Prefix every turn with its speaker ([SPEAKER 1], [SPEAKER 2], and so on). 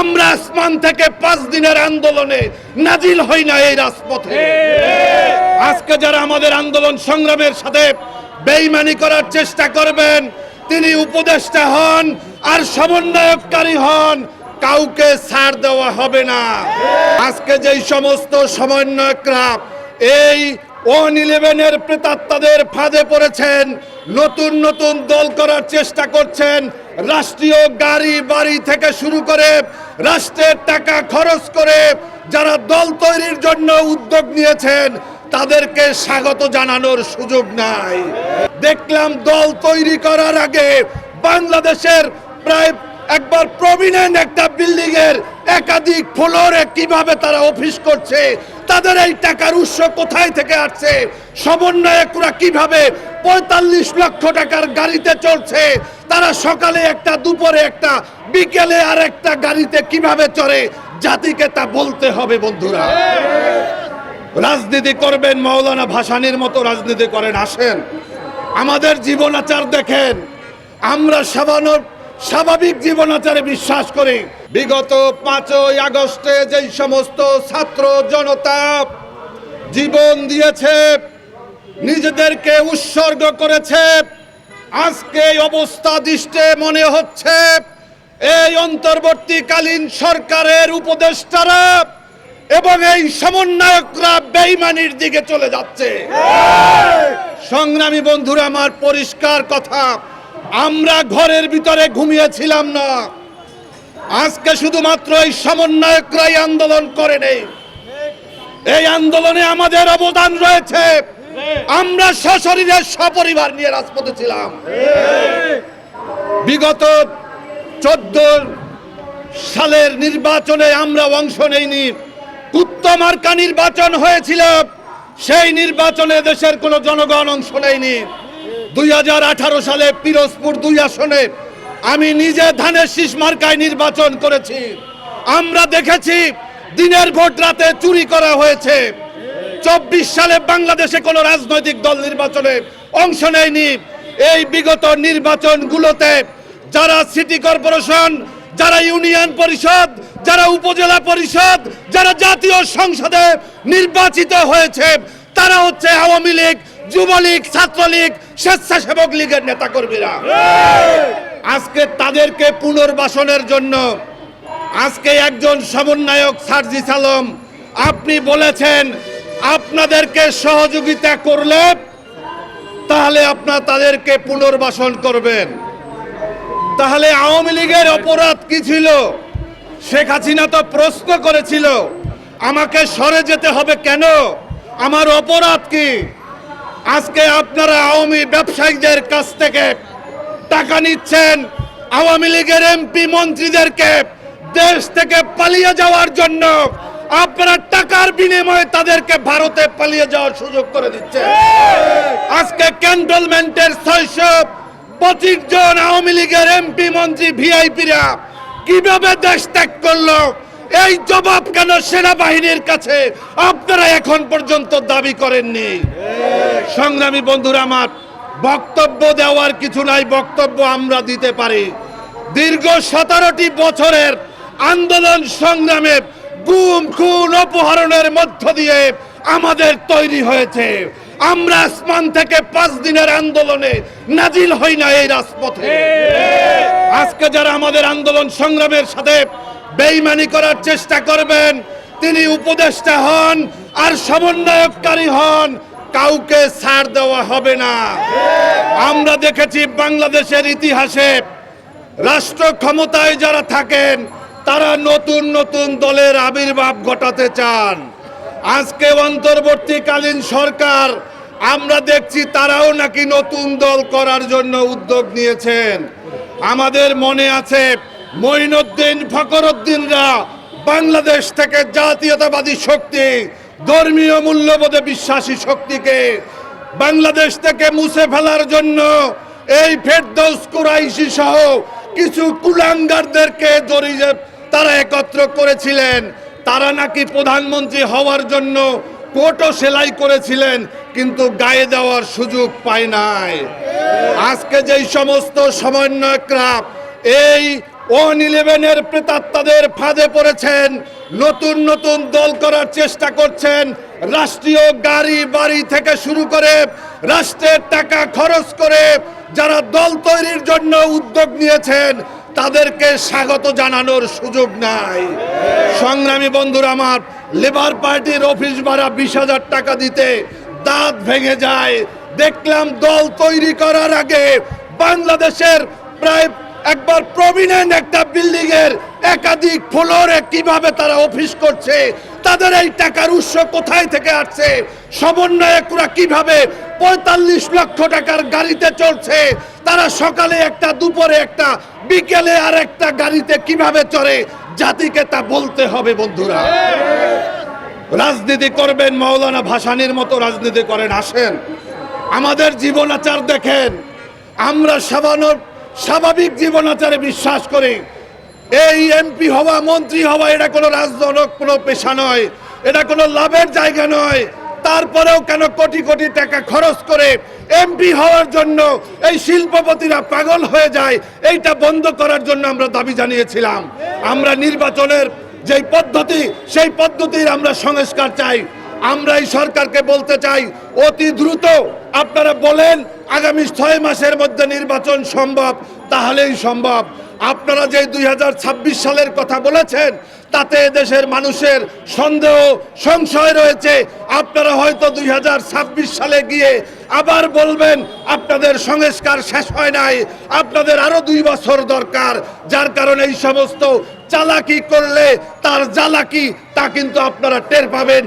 [SPEAKER 1] আমরা আসমান থেকে পাঁচ দিনের আন্দোলনে নাজিল হই না এই রাজপথে। আজকে যারা আমাদের আন্দোলন সংগ্রামের সাথে বেইমানি করার চেষ্টা করবেন, তিনি উপদেষ্টা হন আর সমন্বয়কারী হন, কাউকে ছাড় দেওয়া হবে না। আজকে যেই সমস্ত সমন্বয়করা এই ওয়ান ইলেভেনের প্রেতাত্মাদের ফাঁদে পড়েছেন, নতুন নতুন দল করার চেষ্টা করছেন, রাষ্ট্রীয় গাড়ি বাড়ি থেকে শুরু করে রাষ্ট্রের টাকা খরচ করে যারা দল তৈরির জন্য উদ্যোগ নিয়েছেন, তাদেরকে স্বাগত জানানোর সুযোগ নাই। দেখলাম দল তৈরি করার আগে বাংলাদেশের প্রায় একবার প্রমিনেন্ট একটা বিল্ডিং এর একাধিক ফ্লোরে কীভাবে তারা অফিস করছে তাদের এই টাকার উৎস কোথায় থেকে আসছে? সমন্বয়করা কীভাবে পঁয়তাল্লিশ লক্ষ টাকার গাড়িতে চলছে? তারা সকালে একটা, দুপুরে একটা, বিকেলে আর একটা গাড়িতে কীভাবে চড়ে? জাতিকে তা বলতে হবে, বন্ধুরা। রাজনীতি করবেন মৌলানা ভাসানির মতো রাজনীতি করেন, আসেন। আমাদের জীবনাচার দেখেন। আমরা সাবানোর স্বাভাবিক জীবনাচারে বিশ্বাস করি। বিগত পাঁচই আগস্টে যেই সমস্ত ছাত্র জনতা জীবন দিয়েছে নিজেদেরকে উৎসর্গ করেছে আজকে অবস্থা দৃষ্টে মনে হচ্ছে এই অন্তর্বর্তীকালীন সরকারের উপদেষ্টারা এবং এই সমন্বয়করা বেইমানির দিকে চলে যাচ্ছে। সংগ্রামী বন্ধুরা আমার পরিষ্কার কথা আমরা ঘরের ভিতরে ঘুমিয়েছিলাম না। আজকে শুধুমাত্র এই সমন্বয়করাই আন্দোলন করে নেই। এই আন্দোলনে আমাদের অবদান রয়েছে। আমরা সশরীরে সপরিবার নিয়ে রাজপথে ছিলাম। বিগত চোদ্দ সালের নির্বাচনে আমরা অংশ নেইনি। উত্তমার্কা নির্বাচন হয়েছিল। সেই নির্বাচনে দেশের কোনো জনগণ অংশ নেয়নি দুই হাজার আঠারো সালে পিরোজপুর দুই আসনে আমি নিজে ধানের শীষ মার্কায় নির্বাচন করেছি। আমরা দেখেছি দিনের ভোট রাতে চুরি করা হয়েছে। চব্বিশ সালে বাংলাদেশে কোনো রাজনৈতিক দল নির্বাচনে অংশ নেয়নি। এই বিগত নির্বাচনগুলোতে যারা সিটি কর্পোরেশন, যারা ইউনিয়ন পরিষদ, যারা উপজেলা পরিষদ, যারা জাতীয় সংসদে নির্বাচিত হয়েছে, তারা হচ্ছে আওয়ামী লীগ, যুবলীগ, ছাত্রলীগ স্বেচ্ছাসেবক লীগের নেতাকর্মীরা। আজকে তাদেরকে পুনর্বাসনের জন্য আজকে একজন সমন্বয়ক সার্জিস আলম আপনি বলেছেন আপনাদেরকে সহযোগিতা করলে তাহলে আপনার তাদেরকে পুনর্বাসন করবেন। তাহলে আওয়ামী লীগের অপরাধ কি ছিল? শেখ হাসিনা তো প্রশ্ন করেছিল, আমাকে সরে যেতে হবে কেন? আমার অপরাধ কি? আজকে আপনারা আওয়ামী ব্যবসায়ীদের কাছ থেকে টাকা নিচ্ছেন, আওয়ামী লীগের এমপি মন্ত্রীদেরকে দেশ থেকে পালিয়ে যাওয়ার জন্য আপনারা টাকার বিনিময়ে তাদেরকে ভারতে পালিয়ে যাওয়ার সুযোগ করে দিচ্ছেন। আজকে ক্যান্টনমেন্টের ছয়শো পঁচিশ জন আওয়ামী লীগের এমপি মন্ত্রী, ভিআইপিরা কীভাবে দেশ ত্যাগ করল, এই জবাব কেন সেনাবাহিনীর কাছে আপনারা এখন পর্যন্ত দাবি করেননি? সংগ্রামী বন্ধুরা আমার, বক্তব্য দেওয়ার কিছু নাই, বক্তব্য আমরা দিতে পারি। দীর্ঘ সতেরোটি বছরের আন্দোলন সংগ্রামে গুম, খুন, অপহরণের মধ্য দিয়ে আমাদের তৈরি হয়েছে। আমরা আসমান থেকে পাঁচ দিনের আন্দোলনে নাজিল হই না এই রাজপথে। আজকে যারা আমাদের আন্দোলন সংগ্রামের সাথে বেইমানি করার চেষ্টা করবেন, তিনি উপদেষ্টা হন আর সমন্বয়কারী হন। কাউকে ছাড় দেওয়া হবে না। আমরা দেখেছি বাংলাদেশের ইতিহাসে রাষ্ট্র ক্ষমতায় যারা থাকেন, তারা নতুন নতুন দলের আবির্ভাব ঘটাতে চান। আজকে অন্তর্বর্তীকালীন সরকার, আমরা দেখছি তারাও নাকি নতুন দল করার জন্য উদ্যোগ নিয়েছেন। আমাদের মনে আছে মঈনুদ্দিন ফখরুদ্দিনরা বাংলাদেশ থেকে জাতীয়তাবাদী শক্তি ধর্মীয় মূল্যবোধে বিশ্বাসী শক্তিকে বাংলাদেশ থেকে মুছে ফেলার জন্য এই ফেরদৌস কুরাইশি সহ কিছু কুলাঙ্গারদেরকে জড়িয়ে তারা একত্র করেছিলেন। তারা নাকি প্রধানমন্ত্রী হওয়ার জন্য কোটও সেলাই করেছিলেন, কিন্তু গায়ে দেওয়ার সুযোগ পায় নাই। আজকে যেই সমস্ত সমন্বয়করা এই ওয়ান ইলেভেনের প্রেতাত্মাদের ফাঁদে পড়েছেন, নতুন নতুন দল করার চেষ্টা করছেন, রাষ্ট্রীয় গাড়ি বাড়ি থেকে শুরু করে রাষ্ট্রের টাকা খরচ করে যারা দল তৈরির জন্য উদ্যোগ নিয়েছেন, তাদেরকে স্বাগত জানানোর সুযোগ নাই। সংগ্রামী বন্ধুরা আমার, লেবার পার্টির অফিস ভাড়া বিশ হাজার টাকা দিতে দাঁত ভেঙে যায়। দেখলাম দল তৈরি করার আগে বাংলাদেশের প্রায় একবার প্রমিনেন্ট একটা বিল্ডিং এর একাধিক ফ্লোরে কীভাবে তারা অফিস করছে, তাদের এই টাকার উৎস কোথায় থেকে আসছে সমন্বয়ে সমন্বয়করা কীভাবে পঁয়তাল্লিশ লক্ষ টাকার গাড়িতে চলছে তারা সকালে একটা, দুপুরে একটা, বিকেলে আর একটা গাড়িতে কীভাবে চড়ে, জাতিকে তা বলতে হবে বন্ধুরা। রাজনীতি করবেন মাওলানা ভাসানির মতো রাজনীতি করেন, আসেন। আমাদের জীবনাচার দেখেন, আমরা সাবানোর স্বাভাবিক জীবনাচারে বিশ্বাস করি। এই এমপি হওয়া, মন্ত্রী হওয়া, এটা কোনো রাজনৈতিক কোনো পেশা নয়। এটা কোনো লাভের জায়গা নয়। তারপরেও কেন কোটি কোটি টাকা খরচ করে এমপি হওয়ার জন্য এই শিল্পপতিরা পাগল হয়ে যায়, এইটা বন্ধ করার জন্য আমরা দাবি জানিয়েছিলাম। আমরা নির্বাচনের যেই পদ্ধতি, সেই পদ্ধতির আমরা সংস্কার চাই। আমরা এই সরকারকে বলতে চাই, অতি দ্রুত আপনারা বলেন, আগামী ছয় মাসের মধ্যে নির্বাচন সম্ভব, তাহলেই সম্ভব। আপনারা যে দুই হাজার ছাব্বিশ সালের কথা বলেছেন, তাতে দেশের মানুষের সন্দেহ, সংশয় রয়েছে। আপনারা হয়তো দুই হাজার ছাব্বিশ সালে গিয়ে আবার বলবেন, আপনাদের সংস্কার শেষ হয় নাই, আপনাদের আরও দুই বছর দরকার। যার কারণে এই সমস্ত চালাকি করলে, তার জ্বালাকি, তা কিন্তু আপনারা টের পাবেন।